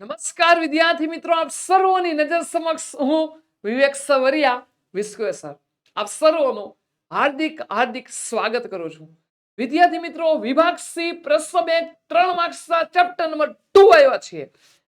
નમસ્કાર વિદ્યાર્થી મિત્રો, આપ સર્વોની નજર સમક્ષ હું વિવેક સવરિયા વિશ્વે સર. આપ સર્વોનું હાર્દિક હાર્દિક સ્વાગત કરું છું. વિદ્યાર્થી મિત્રો, વિભાગ સી, પ્રશ્ન બે, ત્રણ માર્ક્સના ચેપ્ટર નંબર ટુ આવ્યા છીએ.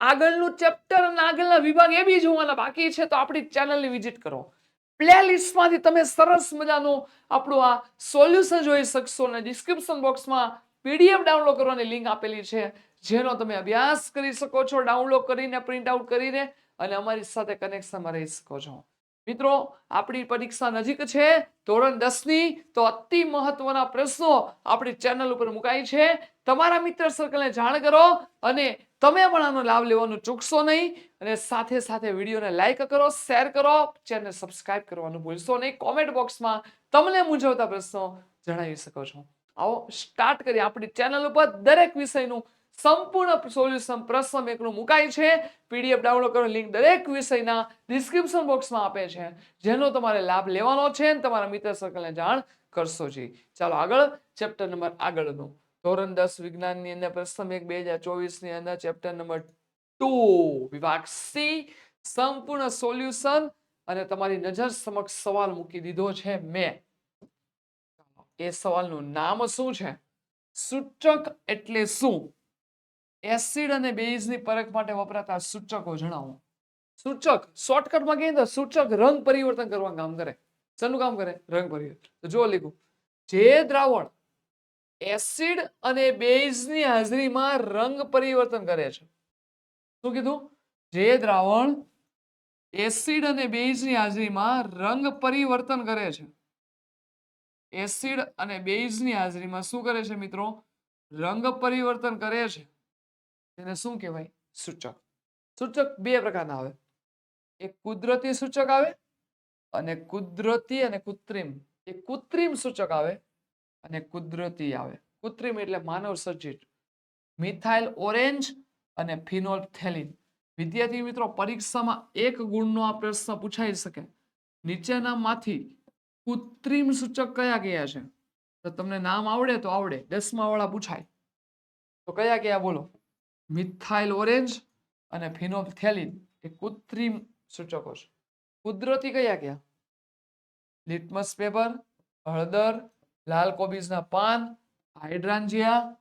આગળનું ચેપ્ટર અને આગળના વિભાગ એ બી જોવાના બાકી છે, તો આપણી ચેનલની વિઝિટ કરો. પ્લેલિસ્ટમાંથી તમે સરસ મજાનું આપણું આ સોલ્યુશન જોઈ શકશો અને ડિસ્ક્રિપ્શન બોક્સમાં પીડીએફ ડાઉનલોડ કરવાની લિંક આપેલી છે. જેનો તમે અભ્યાસ કરી શકો છો ડાઉનલોડ કરીને પ્રિન્ટ આઉટ કરીને અને અમારી સાથે કનેક્શનમાં રહી શકો છો. મિત્રો, આપણી પરીક્ષા નજીક છે, ધોરણ દસની, તો અતિ મહત્વના પ્રશ્નો આપણી ચેનલ ઉપર મુકાય છે. તમારા મિત્ર સર્કલને જાણ કરો અને તમે પણ આનો લાભ લેવાનું ચૂકશો નહીં અને સાથે સાથે વિડીયોને લાઇક કરો શેર કરો ચેનલ સબસ્ક્રાઇબ કરવાનું ભૂલશો નહીં. કોમેન્ટ બોક્સમાં તમને મૂંઝવતા પ્રશ્નો જણાવી શકો છો. આવો સ્ટાર્ટ કરીએ આપણી ચેનલ ઉપર દરેક વિષયનું સંપૂર્ણ સોલ્યુશન પ્રશ્ન એકનું મુકાય છે. પીડીએફ ડાઉનલોડ કરો લિંક દરેક વિષયના ડિસ્ક્રિપ્શન બોક્સમાં આપે છે. જેનો તમારે લાભ લેવાનો છે અને તમારા મિત્ર સર્કલને જાણ કરશો જી. ચાલો આગળ ચેપ્ટર નંબર આગળનું. ધોરણ દસ વિજ્ઞાનની અંદર પ્રશ્ન એક બે હજાર ચોવીસની અંદર ચેપ્ટર નંબર ટુ વિભાગ સી સંપૂર્ણ સોલ્યુશન અને તમારી નજર સમક્ષ સવાલ મૂકી દીધો છે મેં. એ સવાલનું નામ શું છે? સૂચક એટલે શું? એસિડ અને બેઝની પરખ માટે વપરાતા સૂચકો જણાવો. સૂચક શોર્ટકટમાં કહીએ તો સૂચક રંગ પરિવર્તન કરવાનું કામ કરે. શેનું કામ કરે? રંગ પરિવર્તન. જો લીધું જે દ્રાવણ એસિડ અને બેઝની હાજરીમાં રંગ પરિવર્તન કરે છે. શું કીધું? જે દ્રાવણ એસિડ અને બેઝની હાજરીમાં રંગ પરિવર્તન કરે છે. એસિડ અને બેઝની હાજરીમાં શું કરે છે મિત્રો? રંગ પરિવર્તન કરે છે. તેને શું કહેવાય? સૂચક. સૂચક બે પ્રકારના આવે. એક કુદરતી સૂચક આવે અને કુદરતી અને કૃત્રિમ. એ કૃત્રિમ સૂચક આવે અને કુદરતી આવે. કૃત્રિમ એટલે માનવ સર્જિત. મિથાઇલ ઓરેન્જ અને ફિનોલ થેલિન વિદ્યાર્થી મિત્રો, પરીક્ષામાં એક ગુણનો આ પ્રશ્ન પૂછાઈ શકે. નીચેનામાંથી કૃત્રિમ સૂચક કયા કયા છે? તો તમને નામ આવડે તો આવડે. દસમા વાળા પૂછાય. તો કયા કયા બોલો? મિથાઇલ ઓરેન્જ અને ફિનોલ્ફથેલિન એ કૃત્રિમ સૂચકો છે. કુદરતી કયા કયા? લિટમસ પેપર, હળદર, લાલ કોબીજના પાન, હાઇડ્રાન્જિયા,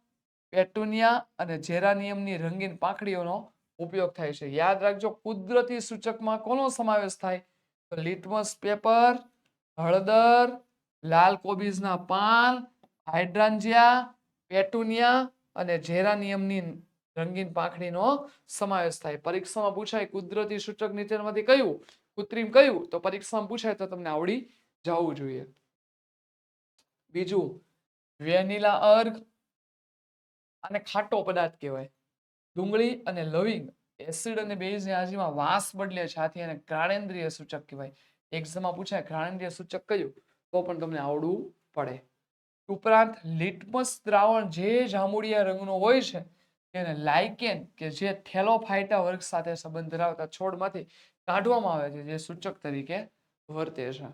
પેટુનિયા અને જેરાનિયમની રંગીન પાંખડીઓનો ઉપયોગ થાય છે. યાદ રાખજો, કુદરતી સૂચકમાં કોનો સમાવેશ થાય? તો લિટમસ પેપર, હળદર, લાલ કોબીજના પાન, હાઇડ્રાન્જિયા, પેટુનિયા અને જેરાનિયમની રંગીન પાંખડીનો સમાવેશ થાય. પરીક્ષામાં પૂછાય કુદરતી સૂચક નીચેમાંથી કયું? કૃત્રિમ કયું? તો પરીક્ષામાં પૂછાય તો તમને આવડી જવું જોઈએ. બીજું, વેનીલા અર્ક અને ખાટો પદાર્થ કહેવાય. ડુંગળી અને લવિંગ એસિડ અને બેઝની હાજરીમાં વાસ બદલે છાતી અને ઘ્રાણેન્દ્રિય સૂચક કહેવાય. એક્ઝામમાં પૂછાય ઘ્રાણેન્દ્રિય સૂચક કયું? તો પણ તમને આવડવું પડે. ઉપરાંત લિટમસ દ્રાવણ જે જાંબુડિયા રંગનો હોય છે તેને લાઇકેન કે જે થેલોફાઇટા વર્ગ સાથે સંબંધ ધરાવતા છોડમાંથી કાઢવામાં આવે છે, જે સૂચક તરીકે વર્તે છે.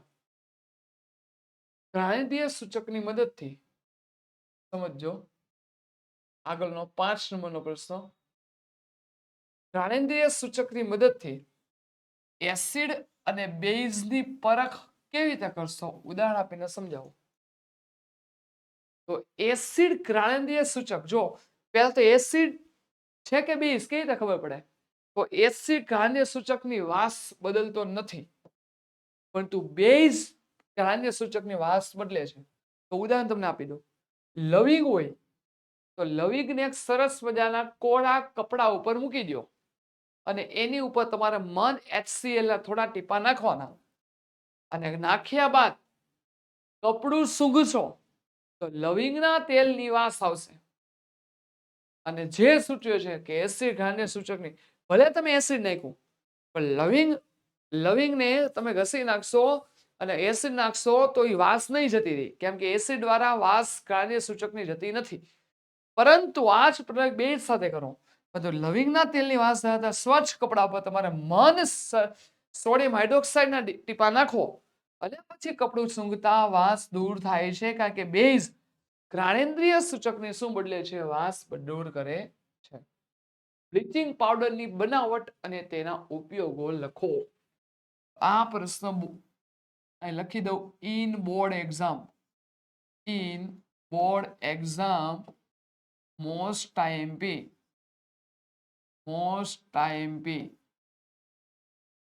ગ્રાણિતીય સૂચકની મદદથી સમજો આગળનો પાંચ નંબરનો પ્રશ્ન. ગ્રાણેન્દ્રિય સૂચકની મદદથી એસિડ અને બેઝની પરખ કેવી રીતે કરશો? ઉદાહરણ આપીને સમજાવો. તો એસિડ ગ્રાણેન્દ્રિય સૂચક. જો પહેલા તો એસિડ છે કે બેઝ કેવી રીતે ખબર પડે? તો એસિડ ગ્રાહ્ય સૂચકની વાસ બદલતો નથી. પરંતુ બેઝ ગ્રાહ્ય સૂચકની વાસ બદલે છે. તો ઉદાહરણ તમને આપી દઉં. લવિંગ હોય, તો લવિંગને એક સરસ મજાના કોળા કપડા ઉપર મૂકી દો અને એની ઉપર તમારે મન એચસીએલના થોડા ટીપા નાખવાના. અને નાખ્યા બાદ કપડું સૂંઘશો, તો લવિંગના તેલની વાસ આવશે. અને જે સૂચવે છે કે એસિડ ઘાને સૂચકની, ભલે તમે એસિડ નાખ્યું, પણ લવિંગ, લવિંગને તમે ઘસી નાખશો અને એસિડ નાખશો તો એ વાસ નહીં જતી રહી, કેમ કે એસિડ દ્વારા વાસ કાર્ય સૂચકની જતી નથી. પરંતુ આ જ પ્રયોગ બે સાથે કરો. બધું લવિંગના તેલની વાસ ધરાવતા સ્વચ્છ કપડા પર તમારે મન સોડિયમ હાઇડ્રોક્સાઇડના ટીપા નાખો. અને પછી કપડું સૂંઘતા વાસ દૂર થાય છે, કારણ કે બેઝ ઘ્રાણેન્દ્રિય સૂચકને શું બદલે છે? વાસ દૂર કરે છે. બ્લીચિંગ પાવડરની બનાવટ અને તેના ઉપયોગો લખો. આ પ્રશ્ન બુ- અહીં લખી દઉં. In board exam. In board exam most time P. Most time P.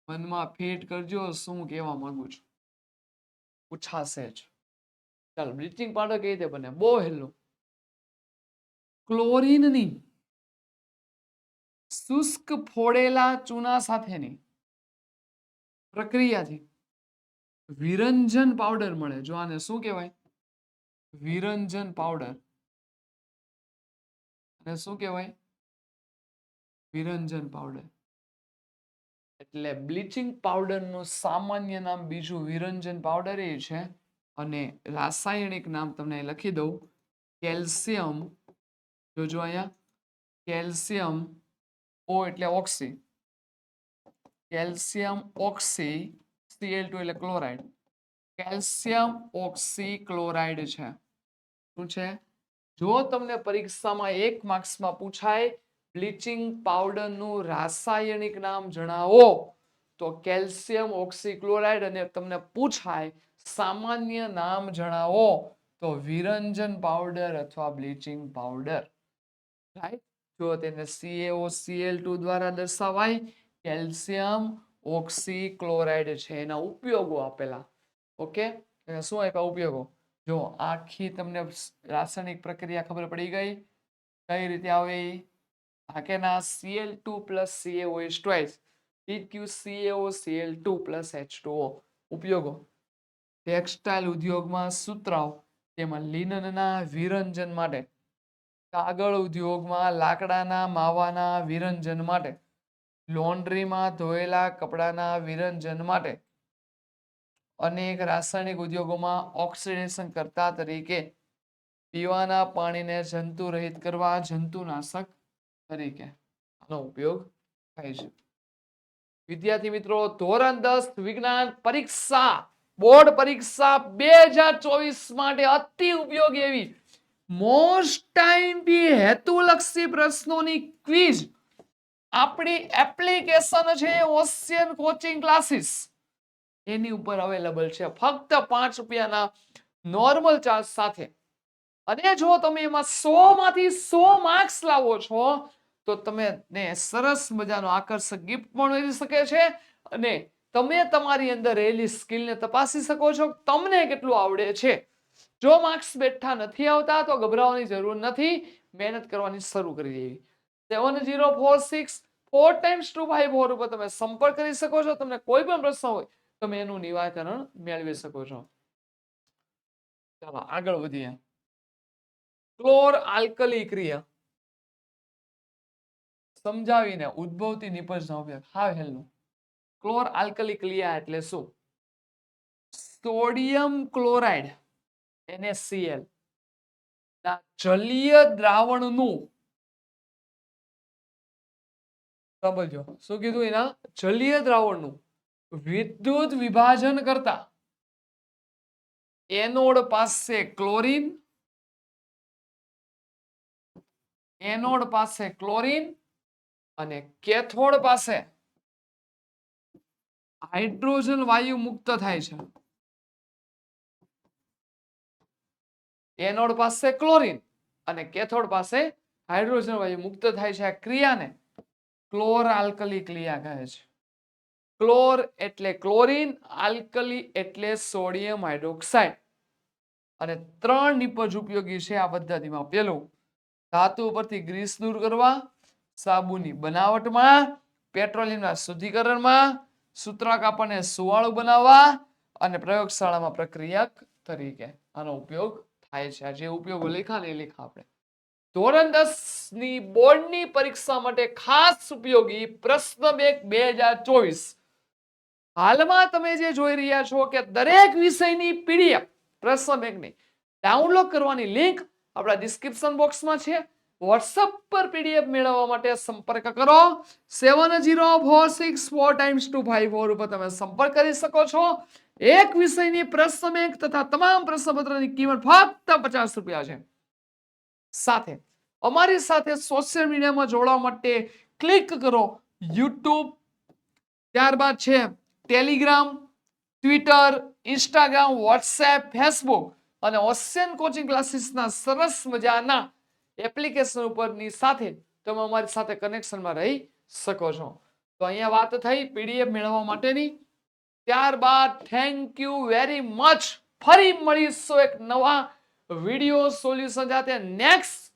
મનમાં ફિટ કરજો, શું કહેવા માંગુ છું? પૂછાશે જ. ચાલો બ્લીચિંગ પાવડર કઈ રીતે બને. બહુ હેલું ક્લોરીનની શુષ્ક ફોડેલા ચૂના સાથેની પ્રક્રિયાથી વિરંજન પાવડર મળે. જો આને શું કહેવાય? વિરંજન પાવડર અને શું કહેવાય? વિરંજન પાવડર એટલે બ્લીચિંગ પાવડરનું સામાન્ય નામ બીજું વિરંજન પાવડર એ છે અને રાસાયણિક નામ તમને લખી દઉં. કેલ્શિયમ, જોજો અહીંયા. કેલ્શિયમ ઓ એટલે oxy. Calcium oxy CL two એટલે ક્લોરાઇડ. કેલ્શિયમ ઓક્સી ક્લોરાઇડ છે. શું છે? જો તમને પરીક્ષામાં એક માર્ક્સમાં પૂછાય, બ્લીચિંગ પાવડરનું રાસાયણિક નામ જણાવો. તો કેલ્શિયમ, ઓક્સીક્લોરાઇડ અને તમને પૂછાય સામાન્ય નામ જણાવો તો વિરંજન પાવડર અથવા બ્લીચિંગ પાવડર. રાઈટ જો તેને સીએઓ સીએલ ટુ દ્વારા દર્શાવાય, કેલ્શિયમ, ઓક્સીક્લોરાઇડ છે એના ઉપયોગો આપેલા. ઓકે? શું આપ્યા ઉપયોગો? જો આખી તમને રાસાયણિક પ્રક્રિયા ખબર પડી ગઈ? કઈ રીતે આવે? હા કે ના Cl2 plus CaO is twice PqCaO Cl2 plus H2O ઉપયોગો. ટેક્સટાઇલ ઉદ્યોગમાં સૂત્રાઓ, તેમાં લિનનના વિરંજન માટે. કાગળ ઉદ્યોગમાં લાકડાના માવાના વિરંજન માટે. લોન્ડ્રીમાં ધોયેલા કપડાના વિરંજન માટે. અનેક રાસાયણિક ઉદ્યોગોમાં ઓક્સિડેશન કરતા તરીકે. પીવાના પાણીને જંતુ રહિત કરવા જંતુનાશક તરીકે. આનો ઉપયોગ થાય છે. વિદ્યાર્થી મિત્રો, ધોરણ દસ વિજ્ઞાન પરીક્ષા, બોર્ડ પરીક્ષા બે માટે અતિ ઉપયોગી એવી. આપણી એપ્લિકેશન છે ઓશિયન કોચિંગ ક્લાસીસ એની ઉપર અવેલેબલ છે ફક્ત પાંચ રૂપિયાના નોર્મલ ચાર્જ સાથે. અને જો તમે એમાં સો માંથી સો માર્ક્સ લાવો છો તો તમે ને સરસ મજાનો આકર્ષક ગિફ્ટ પણ મેળવી શકે છે અને તમે તમારી અંદર રહેલી સ્કિલને તપાસી શકો છો તમને કેટલું આવડે છે. જો માર્ક્સ બેઠા નથી આવતા તો ગભરાવાની જરૂર નથી. મહેનત કરવાની શરૂ કરી દેવી. Seven zero four six four times two five four ઉપર તમે સંપર્ક કરી શકો છો. તમને કોઈ પણ પ્રશ્ન હોય, તમે એનું નિવારણ મેળવી શકો છો. ચાલો આગળ વધીએ. ક્લોર આલ્કલી ક્રિયા. સમજાવીને ઉદ્ભવતી નિપજનો ઉપયોગ હા હેલનું ક્લોર આલ્કલી ક્લિયા એટલે શું? Sodium chloride, NSCL. જલીય દ્રાવણનું. સમજો શું કીધું એના? જલીય દ્રાવણનું. વિદ્યુત વિભાજન કરતા. એનોડ પાસે ક્લોરીન. એનોડ પાસે ક્લોરીન. અને કેથોડ પાસે હાઇડ્રોજન વાયુ મુક્ત થાય છે. એનોડ પાસે ક્લોરીન અને કેથોડ પાસે હાઇડ્રોજન વાયુ મુક્ત થાય છે. આ ક્રિયાને ક્લોર આલ્કલી ક્રિયા કહે છે. ક્લોર એટલે ક્લોરીન, આલ્કલી એટલે સોડિયમ હાઇડ્રોક્સાઇડ. અને ત્રણ નિપજ ઉપયોગી છે આ પદ્ધતિમાં. પેલું, ધાતુ પરથી ગ્રીસ દૂર કરવા સાબુની બનાવટમાં, પેટ્રોલિયમના શુદ્ધિકરણમાં, સૂત્રાંક આપણને સુવાળું બનાવવા અને પ્રયોગશાળામાં પ્રક્રિયક તરીકે આનો ઉપયોગ થાય છે. જે ઉપયોગો લેખા ને લેખા આપણે. ધોરણ દસની બોર્ડની પરીક્ષા માટે ખાસ ઉપયોગી પ્રશ્ન બેંક બે હજાર ચોવીસ. હાલમાં તમે જે જોઈ રહ્યા છો કે દરેક વિષયની પીડીએફ પ્રશ્ન બેંકની ડાઉનલોડ કરવાની લિંક આપણા ડિસ્ક્રિપ્શન બોક્સમાં છે. વોટ્સઅપ પર પીડીએફ મેળવવા માટે સંપર્ક કરો. Seven zero four six four times two five four ઉપર તમે સંપર્ક કરી શકો છો. એક વિષયની પ્રશ્ન તથા તમામ પ્રશ્નપત્રની કિંમત ફક્ત પચાસ રૂપિયા છે. સાથે અમારી સાથે સોશિયલ મીડિયામાં જોડાવા માટે ક્લિક કરો યુટ્યુબ ત્યારબાદ છે Telegram Twitter Instagram WhatsApp Facebook અને ઓશિયન કોચિંગ ક્લાસીસના સરસ મજાના એપ્લિકેશન ઉપરની સાથે તમે અમારી સાથે કનેક્શનમાં રહી શકો છો. તો અહીંયા વાત થઈ પીડીએફ મેળવવા માટેની. ત્યારબાદ થેન્ક યુ વેરી મચ ફરી મળીશું એક નવા વીડિયો સોલ્યુશન સાથે. નેક્સ્ટ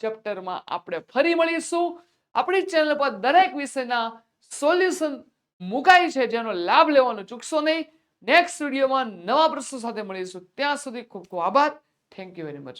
ચેપ્ટરમાં આપણે ફરી મળીશું. આપણી ચેનલ પર દરેક વિષયના સોલ્યુશન મુકાય છે, જેનો લાભ લેવાનો ચૂકશો નહીં. નેક્સ્ટ વિડીયોમાં નવા પ્રશ્નો સાથે મળીશું. ત્યાં સુધી ખૂબ ખૂબ આભાર. Thank you very much